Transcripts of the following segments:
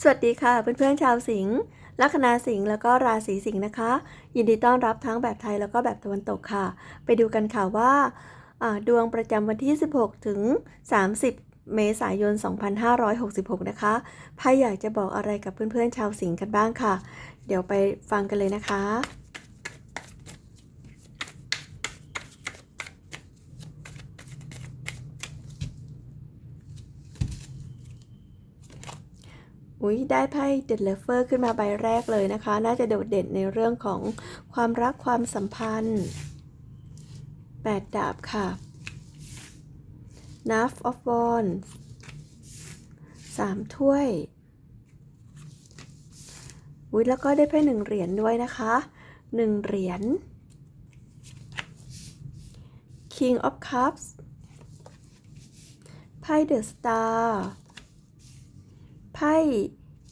สวัสดีค่ะเพื่อนๆชาวสิงห์ลัคนาสิงห์แล้วก็ราศีสิงห์นะคะ ยินดีต้อนรับทั้งแบบไทยแล้วก็แบบตะวันตกค่ะ ไปดูกันค่ะว่าดวงประจำวันที่ 16 ถึง 30 เมษายน 2566 นะคะไพ่อยากจะบอกอะไรกับเพื่อนๆชาวสิงห์กันบ้างค่ะ เดี๋ยวไปฟังกันเลยนะคะ อุ้ยได้ไพ่เด e เลเฟอร์ขึ้นมาใบแรกเลยนะคะ น่าจะโดดเด่นในเรื่องของความรักความสัมพันธ์8ดาบค่ะ Knife of Wands 3ถ้วยอุ้ยแล้วก็ได้ไพ่หนึ่งเหรียญด้วยนะคะหนึ่งเหรียญ King of Cups ไพ่ The Star ไพ่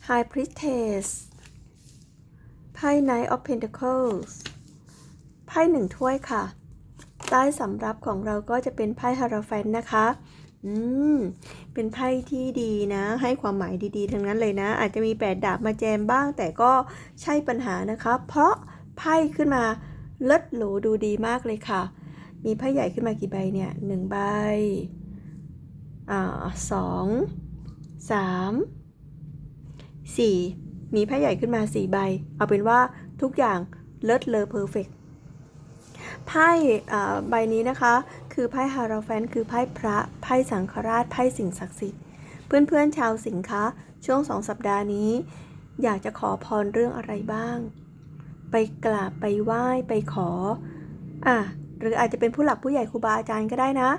High Priestess ไพ่ Knight of Pentacles ไพ่หนึ่งถ้วยค่ะ ใต้สำรับของเราก็จะเป็นไพ่ฮาราแฟนนะคะ อืม เป็นไพ่ที่ดีนะ ให้ความหมายดีๆ ทั้งนั้นเลยนะ อาจจะมีแปดดาบมาแจมบ้าง แต่ก็ใช่ปัญหานะคะ เพราะไพ่ขึ้นมาเลิศหรูดูดีมากเลยค่ะ มีไพ่ใหญ่ขึ้นมากี่ใบเนี่ยหนึ่งใบ อ่าสองสาม สี่มีไพ่ใหญ่ขึ้นมาสี่ใบ เอาเป็นว่าทุกอย่างเลิศเลอเพอร์เฟกไพ่อ่าใบนี้นะคะ คือไพ่ฮาราแฟนคือไพ่พระไพ่สังฆราชไพ่สิ่งศักดิ์สิทธิ์ เพื่อนๆชาวสิงห์คะช่วงสองสัปดาห์นี้ อยากจะขอพรเรื่องอะไรบ้าง ไปกราบไปไหว้ไปขอ อะ หรืออาจจะเป็นผู้หลักผู้ใหญ่ครูบาอาจารย์ก็ได้นะ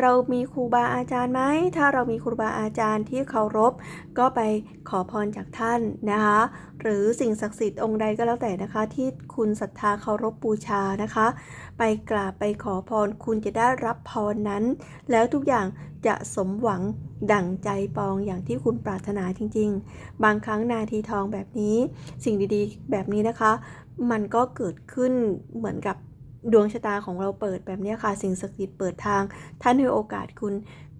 เรามีครูบาอาจารย์ไหมถ้าเรามีครูบาอาจารย์ที่เคารพ ก็ไปขอพรจากท่านนะคะ หรือสิ่งศักดิ์สิทธิ์องค์ใดก็แล้วแต่นะคะ ที่คุณศรัทธาเคารพบูชานะคะ ไปกราบไปขอพรคุณจะได้รับพรนั้น แล้วทุกอย่างจะสมหวังดั่งใจปองอย่างที่คุณปรารถนาจริง ๆ บางครั้งนาทีทองแบบนี้ สิ่งดีๆ แบบนี้นะคะ มันก็เกิดขึ้นเหมือนกับ ดวงชะตาของเราเปิดแบบนี้ค่ะ สิ่งศักดิ์สิทธิ์เปิดทาง ท่านให้โอกาสคุณ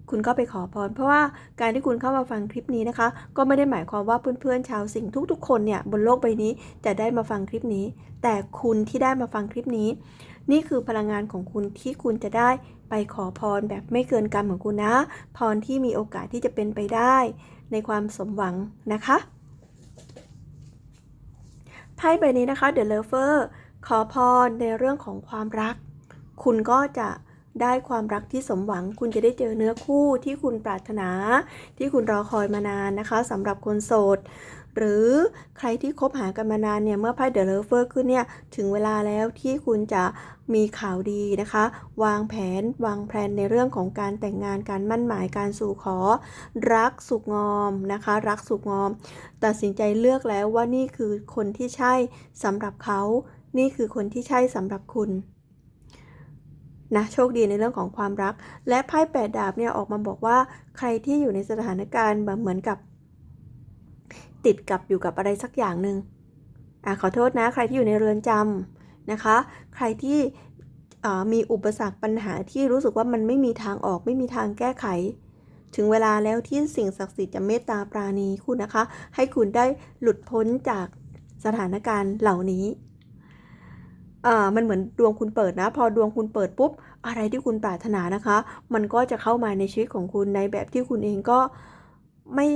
คุณก็ไปขอพร เพราะว่าการที่คุณเข้ามาฟังคลิปนี้นะคะ ก็ไม่ได้หมายความว่าเพื่อนๆชาวสิงห์ทุกๆ คนเนี่ยบนโลกใบนี้จะได้มาฟังคลิปนี้ แต่คุณที่ได้มาฟังคลิปนี้ นี่คือพลังงานของคุณที่คุณจะได้ไปขอพรแบบไม่เกินกรรมของคุณนะ พรที่มีโอกาสที่จะเป็นไปได้ ในความสมหวังนะคะไพ่ใบนี้นะคะ The Lover ขอพรในเรื่องของความรัก คุณก็จะได้ความรักที่สมหวัง คุณจะได้เจอเนื้อคู่ที่คุณปรารถนา ที่คุณรอคอยมานานนะคะสำหรับคนโสด หรือใครที่คบหากันมานานเนี่ย เมื่อไพ่เดอะเลเวอร์ขึ้นเนี่ย ถึงเวลาแล้วที่คุณจะมีข่าวดีนะคะ วางแผนวางแผนในเรื่องของการแต่งงานการมั่นหมายการสู่ขอ รักสุกงอมนะคะ รักสุกงอม ตัดสินใจเลือกแล้วว่านี่คือคนที่ใช่สำหรับเขา นี่คือคนที่ใช่สำหรับคุณนะโชคดีในเรื่องของความรัก และไพ่แปดดาบเนี่ยออกมาบอกว่าใครที่อยู่ในสถานการณ์แบบเหมือนกับ ติดกับอยู่กับอะไรสักอย่างหนึ่งอะขอโทษนะ ใครที่อยู่ในเรือนจำนะคะ ใครที่มีอุปสรรคปัญหาที่รู้สึกว่ามันไม่มีทางออกไม่มีทางแก้ไข ถึงเวลาแล้วที่สิ่งศักดิ์สิทธิ์จะเมตตาปราณีคุณนะคะ ให้คุณได้หลุดพ้นจากสถานการณ์เหล่านี้ อ่ามันเหมือนดวงคุณเปิดนะ พอดวงคุณเปิดปุ๊บ อะไรที่คุณปรารถนานะคะ มันก็จะเข้ามาในชีวิตของคุณในแบบที่คุณเองก็ไม่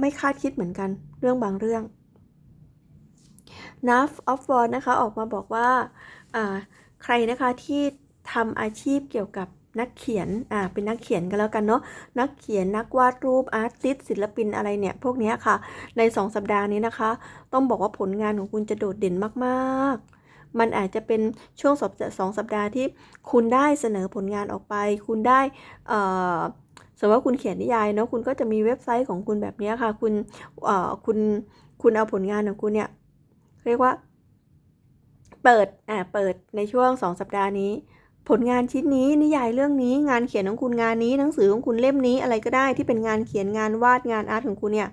ไม่คาดคิดเหมือนกันเรื่องบางเรื่อง n u f of w a r นะคะออกมาบอกว่าใครนะคะที่ทำอาชีพเกี่ยวกับนักเขียนอ่าเป็นนักเขียนกันแล้วกันเนาะนักเขียนนักวาดรูปอาร์ติสศิลปินอะไรเนี่ย พวกนี้ค่ะ ใน 2 สัปดาห์นี้นะคะ ต้องบอกว่าผลงานของคุณจะโดดเด่นมากๆ มันอาจจะเป็นช่วงสองสัปดาห์ที่คุณได้เสนอผลงานออกไป คุณได้เอ่อสมมติว่าคุณเขียนนิยายเนาะคุณก็จะมีเว็บไซต์ของคุณแบบนี้ค่ะ คุณเอ่อคุณคุณเอาผลงานของคุณเนี่ยเรียกว่า เปิดอ่าเปิดในช่วง 2 สัปดาห์นี้ ผลงานชิ้นนี้นิยายเรื่องนี้ งานเขียนของคุณงานนี้ หนังสือของคุณเล่มนี้อะไรก็ได้ที่เป็นงานเขียนงานวาดงานอาร์ตของคุณเนี่ย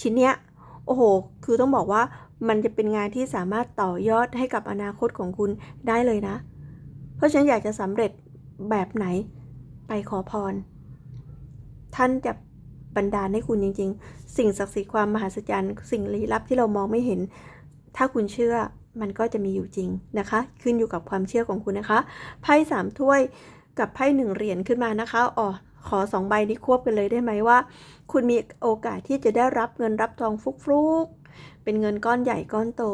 ชิ้นเนี้ยโอ้โห คือต้องบอกว่า มันจะเป็นงานที่สามารถต่อยอดให้กับอนาคตของคุณได้เลยนะ เพราะฉะนั้นอยากจะสำเร็จแบบไหนไปขอพร ท่านจะบันดาลให้คุณจริง ๆ สิ่งศักดิ์สิทธิ์ความมหัศจรรย์ สิ่งลี้ลับที่เรามองไม่เห็น ถ้าคุณเชื่อมันก็จะมีอยู่จริงนะคะ ขึ้นอยู่กับความเชื่อของคุณนะคะ ไพ่สามถ้วยกับไพ่หนึ่งเหรียญขึ้นมานะคะอ๋อขอสองใบนี้ควบกันเลยได้ไหมว่า คุณมีโอกาสที่จะได้รับเงินรับทองฟุกๆ เป็นเงินก้อนใหญ่ก้อนโต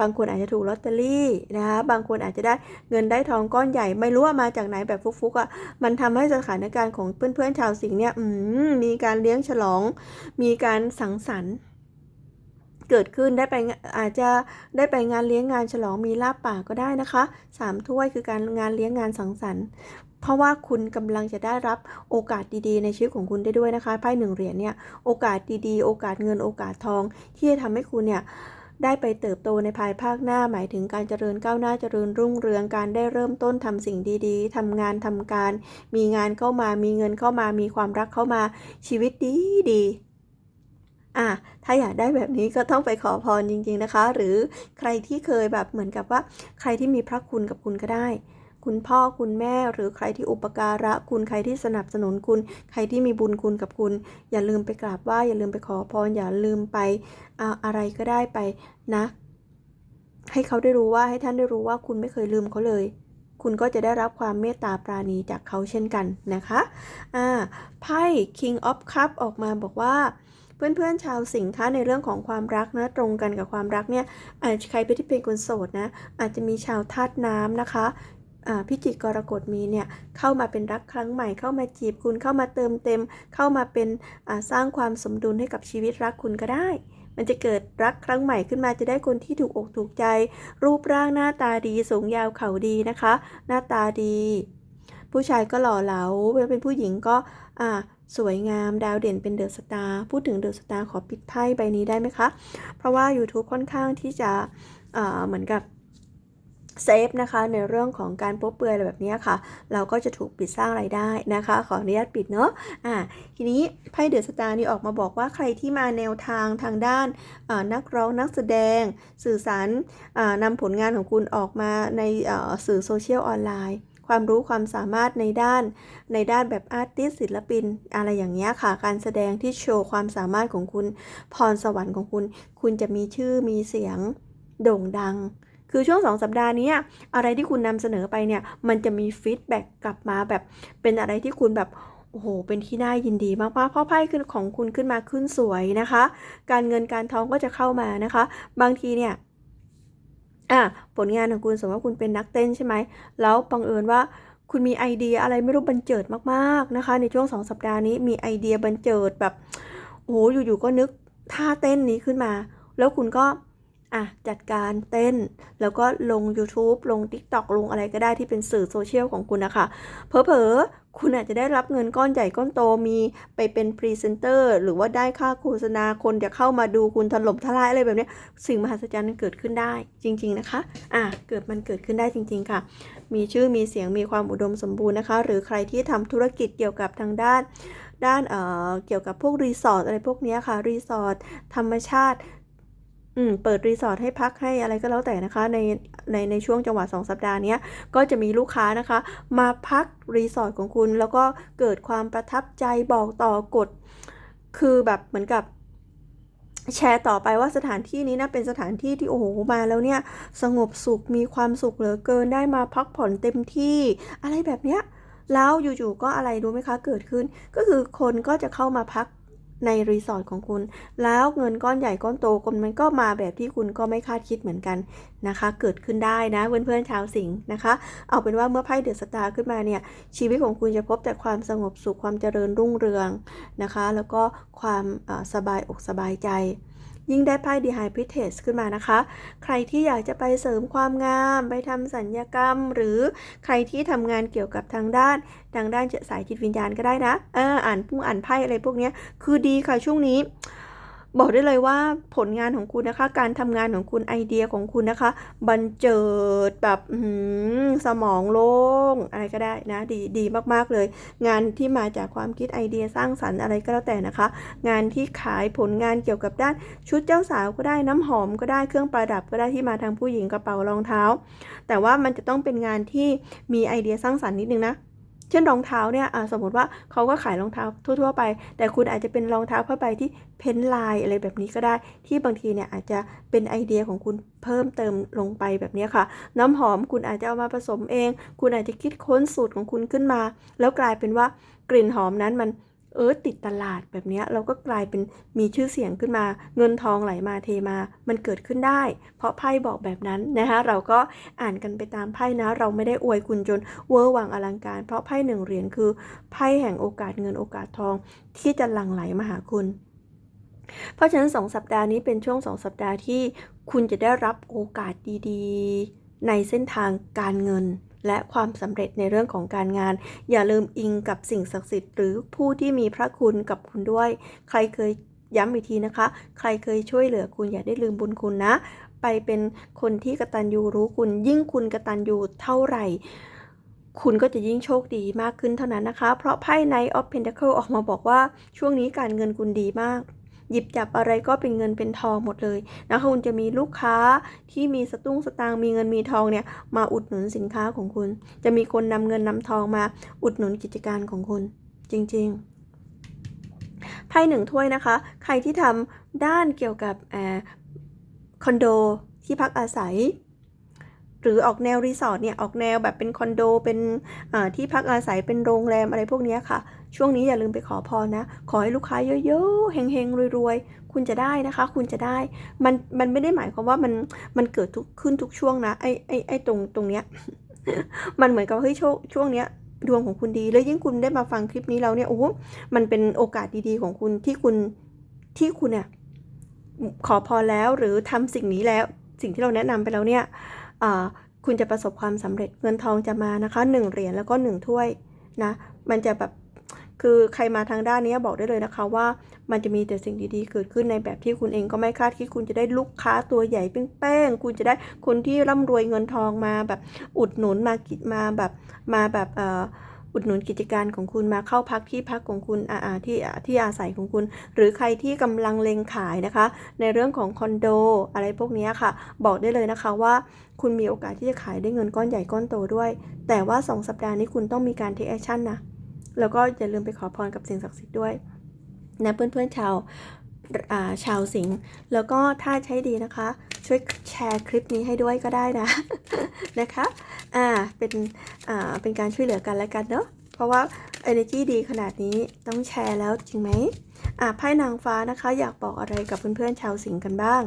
บางคนอาจจะถูกลอตเตอรี่นะคะ บางคนอาจจะได้เงินได้ทองก้อนใหญ่ ไม่รู้ว่ามาจากไหนแบบฟุกๆอะ่ะ มันทำให้สถานการณ์ของเพื่อนๆชาวสิงห์เนี่ยมมีการเลี้ยงฉลอง มีการสังสรรค์เกิดขึ้นได้ไปอาจจะได้ไปงานเลี้ยงงานฉลองมีลาบป่ากก็ได้นะคะสามถ้วยคือการงานเลี้ยงงานสังสรรค์ เพราะว่าคุณกำลังจะได้รับโอกาสดีๆ ในชีวิตของคุณได้ด้วยนะคะไพ่หนึ่งเหรียญเนี่ยโอกาสดีๆ โอกาสเงินโอกาสทอง ที่จะทำให้คุณเนี่ยได้ไปเติบโตในภายภาคหน้าหมายถึงการเจริญก้าวหน้าเจริญรุ่งเรืองการได้เริ่มต้นทำสิ่งดีๆทำงานทำการ มีงานเข้ามามีเงินเข้ามามีความรักเข้ามาชีวิตดีดีๆอะถ้าอยากได้แบบนี้ก็ต้องไปขอพรจริง ๆนะคะ หรือใครที่เคยแบบเหมือนกับว่า ใครที่มีพระคุณกับคุณก็ได้ คุณพ่อคุณแม่ หรือใครที่อุปการะคุณใครที่สนับสนุนคุณ ใครที่มีบุญคุณกับคุณ อย่าลืมไปกราบไหว้อย่าลืมไปขอพรอย่าลืมไปอาอะไรก็ได้ไปนะ ให้เขาได้รู้ว่าให้ท่านได้รู้ว่าคุณไม่เคยลืมเขาเลย คุณก็จะได้รับความเมตตาปราณีจากเขาเช่นกันนะคะอ่าไพ่ King of Cup ออกมาบอกว่าเพื่อนๆชาวสิงห์คะในเรื่องของความรักนะตรงกันกับความรักเนี่ยอาจจะใครที่เป็นคนโสดนะอาจจะมีชาวธาตุน้ำนะคะ พิจิกกรกฎมีเนี่ยเข้ามาเป็นรักครั้งใหม่เข้ามาจีบคุณเข้ามาเติมเต็ม เข้ามาเป็นสร้างความสมดุลให้กับชีวิตรักคุณก็ได้ มันจะเกิดรักครั้งใหม่ขึ้นมาจะได้คนที่ถูกอกถูกใจ รูปร่างหน้าตาดีสูงยาวเข่าดีนะคะ หน้าตาดี ผู้ชายก็หล่อเหลาเป็นผู้หญิงก็อ่าสวยงามดาวเด่นเป็นเดอะสตาร์พูดถึงเดอะสตาร์ขอปิดไพ่ใบนี้ได้ไหมคะ เพราะว่า YouTube ค่อนข้างที่จะเหมือนกับ เซฟนะคะในเรื่องของการโป๊เปลือยอะไรแบบนี้ค่ะ เราก็จะถูกปิดสร้างไรายได้นะคะ ขออนุญาตปิดเนาะอ่าทีนี้ไพ่เดือะสตาร์นี่ออกมาบอกว่าใครที่มาแนวทางทางด้านนักร้องนักแสดง สื่อสารนำผลงานของคุณออกมาในสื่อโซเชียลออนไลน์ความรู้ความสามารถในด้านในด้านแบบอาร์ติสศิลปิน อะไรอย่างเงี้ยค่ะ การแสดงที่โชว์ความสามารถของคุณ พรสวรรค์ของคุณ คุณจะมีชื่อมีเสียงโด่งดัง คือช่วงสองสัปดาห์นี้อะไรที่คุณนำเสนอไปเนี่ย มันจะมีฟีดแบ็กกลับมาแบบเป็นอะไรที่คุณแบบโอ้โห เป็นที่น่ายินดีมากๆเพราะไพ่ขึ้นของคุณขึ้นมาขึ้นสวยนะคะ การเงินการทองก็จะเข้ามานะคะ บางทีเนี่ยอะผลงานของคุณสมมติว่าคุณเป็นนักเต้นใช่ไหม แล้วบังเอิญว่าคุณมีไอเดียอะไรไม่รู้บันเจิดมากๆนะคะ ในช่วงสองสัปดาห์นี้มีไอเดียบันเจิดแบบโอ้โหอยู่ๆก็นึกท่าเต้นนี้ขึ้นมา แล้วคุณก็ อะจัดการเต้น แล้วก็ลง YouTube ลง TikTok ลงอะไรก็ได้ที่เป็นสื่อโซเชียลของคุณนะคะเผลอๆคุณอาจจะได้รับเงินก้อนใหญ่ก้อนโตมีไปเป็นพรีเซนเตอร์หรือว่าได้ค่าโฆษณาคนจะเข้ามาดูคุณถล่มทลายอะไรแบบนี้สิ่งมหัศจรรย์เกิดขึ้นได้จริง ๆนะคะ อะเกิดมันเกิดขึ้นได้จริง ๆ ค่ะ มีชื่อมีเสียงมีความอุดมสมบูรณ์นะคะ หรือใครที่ทำธุรกิจเกี่ยวกับทางด้านด้านเอ่อเกี่ยวกับพวกรีสอร์ทอะไรพวกนี้ค่ะรีสอร์ทธรรมชาติ อืมเปิดรีสอร์ทให้พักให้อะไรก็แล้วแต่นะคะ ในในในช่วงจังหวะ2สัปดาห์นี้ก็จะมีลูกค้านะคะ มาพักรีสอร์ทของคุณ แล้วก็เกิดความประทับใจบอกต่อกด คือแบบเหมือนกับแชร์ต่อไปว่าสถานที่นี้นะเป็นสถานที่ที่โอ้โหมาแล้วเนี่ย สงบสุขมีความสุขเหลือเกินได้มาพักผ่อนเต็มที่ อะไรแบบเนี้ยแล้วอยู่ๆก็อะไรรู้ไหมคะเกิดขึ้น ก็คือคนก็จะเข้ามาพัก ในรีสอร์ทของคุณ แล้วเงินก้อนใหญ่ก้อนโตคนมันก็มาแบบที่คุณก็ไม่คาดคิดเหมือนกันนะคะ เกิดขึ้นได้นะเพื่อนๆชาวสิงห์นะคะ เอาเป็นว่าเมื่อไพ่เดือดสตาร์ขึ้นมาเนี่ยชีวิตของคุณจะพบแต่ความสงบสุขความเจริญรุ่งเรืองนะคะ แล้วก็ความสบายอกสบายใจ ยิ่งได้ไพ่ดีไฮพิเทสขึ้นมานะคะ ใครที่อยากจะไปเสริมความงาม ไปทำสัญญกรรม หรือใครที่ทำงานเกี่ยวกับทางด้านทางด้านสายจิตวิญญาณก็ได้นะ เอออ่านพุ่งอ่านไพ่อะไรพวกนี้คือดีค่ะช่วงนี้ บอกได้เลยว่าผลงานของคุณนะคะ การทำงานของคุณไอเดียของคุณนะคะ บันเจิดแบบสมองโล่งอะไรก็ได้นะ ดีดีมากๆเลย งานที่มาจากความคิดไอเดียสร้างสรรค์อะไรก็แล้วแต่นะคะ งานที่ขายผลงานเกี่ยวกับด้านชุดเจ้าสาวก็ได้น้ำหอมก็ได้เครื่องประดับก็ได้ที่มาทางผู้หญิงกระเป๋ารองเท้า แต่ว่ามันจะต้องเป็นงานที่มีไอเดียสร้างสรรค์นิดนึงนะ เช่นรองเท้าเนี่ยอะสมมติว่าเขาก็ขายรองเท้าทั่ว ๆ ไป แต่คุณอาจจะเป็นรองเท้าผ้าใบที่เพ้นลายอะไรแบบนี้ก็ได้ ที่บางทีเนี่ยอาจจะเป็นไอเดียของคุณเพิ่มเติมลงไปแบบนี้ค่ะ น้ำหอมคุณอาจจะเอามาผสมเอง คุณอาจจะคิดค้นสูตรของคุณขึ้นมา แล้วกลายเป็นว่ากลิ่นหอมนั้นมัน เออติดตลาดแบบนี้เราก็กลายเป็นมีชื่อเสียงขึ้นมา เงินทองไหลมาเทมา มันเกิดขึ้นได้ เพราะไพ่บอกแบบนั้นนะคะเราก็อ่านกันไปตามไพ่นะ เราไม่ได้อวยคุณจนเวอร์วังอลังการ เพราะไพ่หนึ่งเหรียญคือไพ่แห่งโอกาสเงินโอกาสทอง ที่จะหลั่งไหลมาหาคุณ เพราะฉะนั้นสองสัปดาห์นี้เป็นช่วงสองสัปดาห์ที่คุณจะได้รับโอกาสดีๆ ในเส้นทางการเงิน และความสำเร็จในเรื่องของการงาน อย่าลืมอิงกับสิ่งศักดิ์สิทธิ์หรือผู้ที่มีพระคุณกับคุณด้วย ใครเคยย้ำอีกทีนะคะ ใครเคยช่วยเหลือคุณอย่าได้ลืมบุญคุณนะ ไปเป็นคนที่กตัญญูรู้คุณ ยิ่งคุณกตัญญูเท่าไหร่ คุณก็จะยิ่งโชคดีมากขึ้นเท่านั้นนะคะ เพราะไพ่ Knight of Pentacle ออกมาบอกว่าช่วงนี้การเงินคุณดีมาก หยิบจับอะไรก็เป็นเงินเป็นทองหมดเลยนะคะคุณจะมีลูกค้าที่มีสตุ้งสตางมีเงินมีทองเนี่ยมาอุดหนุนสินค้าของคุณ จะมีคนนำเงินนำทองมาอุดหนุนกิจการของคุณ จริง ๆไพ่หนึ่งถ้วยนะคะ ใครที่ทำด้านเกี่ยวกับอคอนโดที่พักอาศัย หรือออกแนวรีสอร์ทเนี่ย ออกแนวแบบเป็นคอนโด เป็นที่พักอาศัยเป็นโรงแรมอะไรพวกนี้ค่ะ ช่วงนี้อย่าลืมไปขอพรนะ ขอให้ลูกค้าเยอะๆเฮงๆรวยๆ คุณจะได้นะคะ คุณจะได้ มันมันไม่ได้หมายความว่ามันมันเกิดทุกขึ้นทุกช่วงนะไอ้ไอ้ไอตรงตรงเนี้ยมันเหมือนกับเฮ้ยช่วงช่วงเนี้ยดวงของคุณดี แล้วยิ่งคุณได้มาฟังคลิปนี้แล้วเนี่ยโอ้มันเป็นโอกาสดีๆของคุณที่คุณที่คุณเนี่ยขอพรแล้วหรือทำสิ่งนี้แล้วสิ่งที่เราแนะนำไปแล้วเนี่ยคุณจะประสบความสำเร็จเงินทองจะมานะคะหนึ่งเหรียญแล้วก็หนึ่งถ้วยนะ มันจะแบบ คือใครมาทางด้านนี้บอกได้เลยนะคะว่ามันจะมีแต่สิ่งดีๆ เกิดขึ้นในแบบที่คุณเองก็ไม่คาดคิดคุณจะได้ลูกค้าตัวใหญ่เป้งๆคุณจะได้คนที่ร่ำรวยเงินทองมาแบบอุดหนุนมากิจมาแบบมาแบบเอ่ออุดหนุนกิจการของคุณมาเข้าพักที่พักของคุณอ่าที่ที่อาศัยของคุณ หรือใครที่กำลังเลงขายนะคะ ในเรื่องของคอนโดอะไรพวกนี้ค่ะ บอกได้เลยนะคะว่า คุณมีโอกาสที่จะขายได้เงินก้อนใหญ่ก้อนโตด้วย แต่ว่า 2 สัปดาห์นี้คุณต้องมีการ take action นะ แล้วก็อย่าลืมไปขอพรกับสิ่งศักดิ์สิทธิ์ด้วยนะเพื่อนๆชาวชาวสิงห์แล้วก็ถ้าใช้ดีนะคะ ช่วยแชร์คลิปนี้ให้ด้วยก็ได้นะ นะคะอ่าเป็นอ่าเป็นการช่วยเหลือกันและกันเนาะเพราะว่า energy ดีขนาดนี้ต้องแชร์แล้วจริงไหมอ่าไพ่นางฟ้านะคะ อยากบอกอะไรกับเพื่อนๆชาวสิงห์กันบ้าง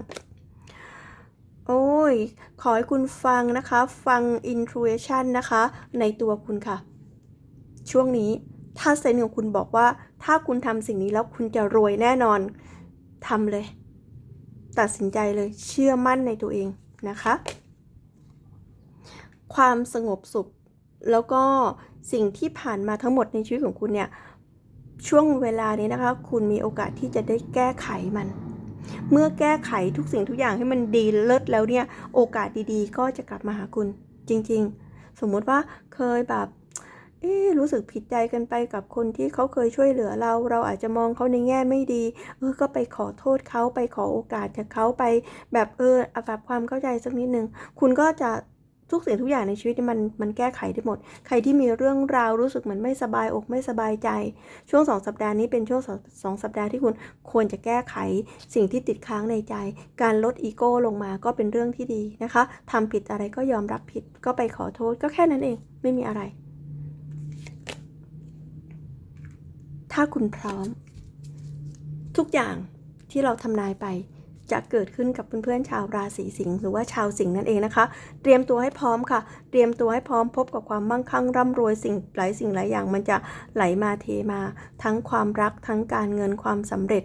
โอ้ย ขอให้คุณฟังนะคะ ฟัง intuition นะคะ ในตัวคุณค่ะ ช่วงนี้ ถ้าเซนของคุณบอกว่า ถ้าคุณทำสิ่งนี้แล้วคุณจะรวยแน่นอนทำเลย ตัดสินใจเลยเชื่อมั่นในตัวเองนะคะ ความสงบสุข แล้วก็สิ่งที่ผ่านมาทั้งหมดในชีวิตของคุณเนี่ยช่วงเวลานี้นะคะ คุณมีโอกาสที่จะได้แก้ไขมัน เมื่อแก้ไขทุกสิ่งทุกอย่างให้มันดีเลิศแล้วเนี่ย โอกาสดีๆ ก็จะกลับมาหาคุณจริง ๆ สมมุติว่าเคยแบบ เอ๊รู้สึกผิดใจกันไปกับคนที่เขาเคยช่วยเหลือเรา เราอาจจะมองเขาในแง่ไม่ดี เออ ก็ไปขอโทษเขาไปขอโอกาสจากเขาไป แบบเออปรับความเข้าใจสักนิดนึง คุณก็จะทุกสิ่งทุกอย่างในชีวิตมันมันแก้ไขได้หมด ใครที่มีเรื่องราวรู้สึกเหมือนไม่สบายอกไม่สบายใจ ช่วงสองสัปดาห์นี้เป็นช่วงสองสองสัปดาห์ที่คุณควรจะแก้ไขสิ่งที่ติดค้างในใจ การลดอีโก้ลงมาก็เป็นเรื่องที่ดีนะคะทำผิดอะไรก็ยอมรับผิดก็ไปขอโทษก็แค่นั้นเองไม่มีอะไร ถ้าคุณพร้อม ทุกอย่างที่เราทำนายไปจะเกิดขึ้นกับเพื่อนๆชาวราศีสิงห์หรือว่าชาวสิงห์นั่นเองนะคะ เตรียมตัวให้พร้อมค่ะ เตรียมตัวให้พร้อมพบกับความมั่งคั่งร่ำรวยสิ่งหลายสิ่งหลายอย่าง มันจะไหลมาเทมา ทั้งความรักทั้งการเงินความสำเร็จ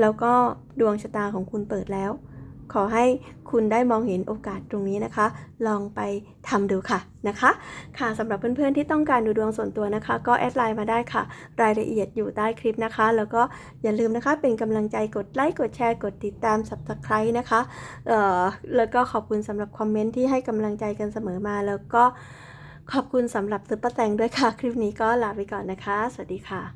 แล้วก็ดวงชะตาของคุณเปิดแล้ว ขอให้คุณได้มองเห็นโอกาสตรงนี้นะคะ ลองไปทำดูค่ะนะคะ ค่ะสำหรับเพื่อนๆที่ต้องการดูดวงส่วนตัวนะคะ ก็แอดไลน์มาได้ค่ะ รายละเอียดอยู่ใต้คลิปนะคะ แล้วก็อย่าลืมนะคะเป็นกำลังใจกดไลค์กดแชร์กดติดตาม subscribe นะคะเอ่อแล้วก็ขอบคุณสำหรับคอมเมนต์ที่ให้กำลังใจกันเสมอมา แล้วก็ขอบคุณสำหรับซุปเปอร์แตงด้วยค่ะ คลิปนี้ก็ลาไปก่อนนะคะ สวัสดีค่ะ